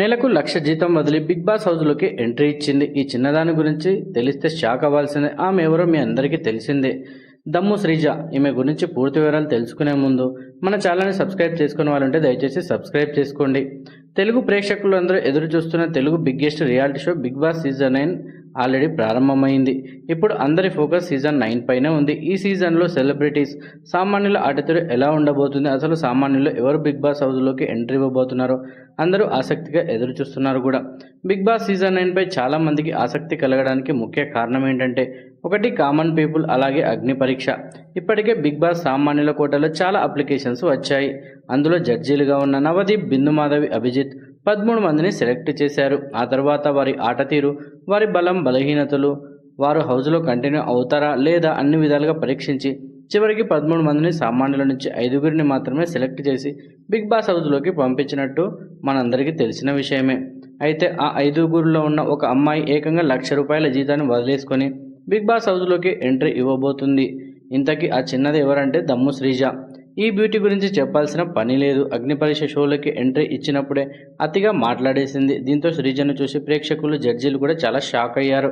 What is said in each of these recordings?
నెలకు లక్ష జీతం వదిలి బిగ్ బాస్ హౌస్లోకి ఎంట్రీ ఇచ్చింది. ఈ చిన్నదాని గురించి తెలిస్తే షాక్ అవ్వాల్సిందే. ఆమె ఎవరో మీ అందరికీ తెలిసిందే. దమ్ము శ్రీజ ఈమె గురించి పూర్తి వివరాలు తెలుసుకునే ముందు మన ఛానల్ని సబ్స్క్రైబ్ చేసుకునే వాళ్ళంటే దయచేసి సబ్స్క్రైబ్ చేసుకోండి. తెలుగు ప్రేక్షకులందరూ ఎదురు చూస్తున్న Telugu biggest reality show Bigg Boss season nine already ప్రారంభమైంది. ఇప్పుడు అందరి ఫోకస్ సీజన్ నైన్ పైనే ఉంది. ఈ సీజన్లో సెలబ్రిటీస్ సామాన్యుల ఆటతీరు ఎలా ఉండబోతుంది? అసలు సామాన్యులు ఎవరు బిగ్ బాస్ హౌస్లోకి ఎంట్రీ ఇవ్వబోతున్నారో అందరూ ఆసక్తిగా ఎదురు చూస్తున్నారు కూడా. బిగ్ బాస్ సీజన్ నైన్పై చాలామందికి ఆసక్తి కలగడానికి ముఖ్య కారణం ఏంటంటే ఒకటి కామన్ పీపుల్ అలాగే అగ్ని పరీక్ష. ఇప్పటికే బిగ్ బాస్ సామాన్యుల కోటలో చాలా అప్లికేషన్స్ వచ్చాయి. అందులో జడ్జీలుగా ఉన్న నవదీప్ బిందు మాధవి అభిజిత్ పదమూడు మందిని సెలెక్ట్ చేశారు. ఆ తర్వాత వారి ఆట తీరు వారి బలం బలహీనతలు వారు హౌస్లో కంటిన్యూ అవుతారా లేదా అన్ని విధాలుగా పరీక్షించి చివరికి పదమూడు మందిని సామాన్యుల నుంచి ఐదుగురిని మాత్రమే సెలెక్ట్ చేసి బిగ్ బాస్ హౌస్లోకి పంపించినట్టు మనందరికీ తెలిసిన విషయమే. అయితే ఆ ఐదుగురిలో ఉన్న ఒక అమ్మాయి ఏకంగా లక్ష రూపాయల జీతాన్ని వదిలేసుకొని బిగ్ బాస్ హౌస్లోకి ఎంట్రీ ఇవ్వబోతుంది. ఇంతకీ ఆ చిన్నది ఎవరంటే దమ్ము శ్రీజ. ఈ బ్యూటీ గురించి చెప్పాల్సిన పని లేదు. అగ్నిపరీక్ష షోలకి ఎంట్రీ ఇచ్చినప్పుడే అతిగా మాట్లాడేసింది. దీంతో శ్రీజను చూసి ప్రేక్షకులు జడ్జీలు కూడా చాలా షాక్ అయ్యారు.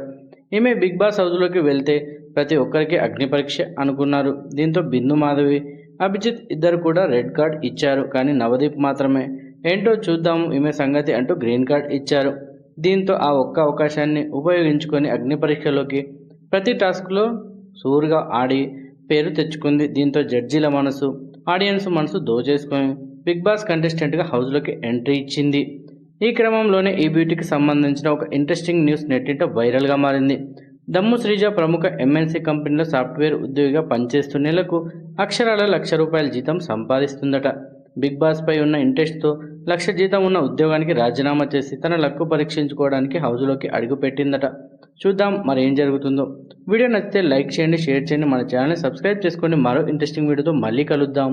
ఈమె బిగ్ బాస్ హౌస్లోకి వెళ్తే ప్రతి ఒక్కరికి అగ్నిపరీక్ష అనుకున్నారు. దీంతో బిందు మాధవి అభిజిత్ ఇద్దరు కూడా రెడ్ కార్డ్ ఇచ్చారు. కానీ నవదీప్ మాత్రమే. ఏంటో చూద్దాము ఈమె సంగతి అంటూ గ్రీన్ కార్డ్ ఇచ్చారు. దీంతో ఆ ఒక్క అవకాశాన్ని ఉపయోగించుకొని అగ్నిపరీక్షలోకి ప్రతి టాస్క్లో సూరుగా ఆడి పేరు తెచ్చుకుంది. దీంతో జడ్జీల మనసు ఆడియన్స్ మనసు దోచేసుకొని బిగ్ బాస్ కంటెస్టెంట్గా హౌస్లోకి ఎంట్రీ ఇచ్చింది. ఈ క్రమంలోనే ఈ బ్యూటీకి సంబంధించిన ఒక ఇంట్రెస్టింగ్ న్యూస్ నెట్టింట వైరల్గా మారింది. దమ్ము శ్రీజ ప్రముఖ ఎంఎన్సీ కంపెనీలో సాఫ్ట్వేర్ ఉద్యోగిగా పనిచేస్తూ నెలకు అక్షరాల లక్ష రూపాయల జీతం సంపాదిస్తుందట. బిగ్ బాస్పై ఉన్న ఇంట్రెస్ట్తో లక్ష జీతం ఉన్న ఉద్యోగానికి రాజీనామా చేసి తన లక్కు పరీక్షించుకోవడానికి హౌస్లోకి అడుగుపెట్టిందట. చూద్దాం మరి ఏం జరుగుతుందో. వీడియో నచ్చితే లైక్ చేయండి షేర్ చేయండి మన ఛానల్ని సబ్స్క్రైబ్ చేసుకోండి. మరో ఇంట్రెస్టింగ్ వీడియోతో మళ్ళీ కలుద్దాం.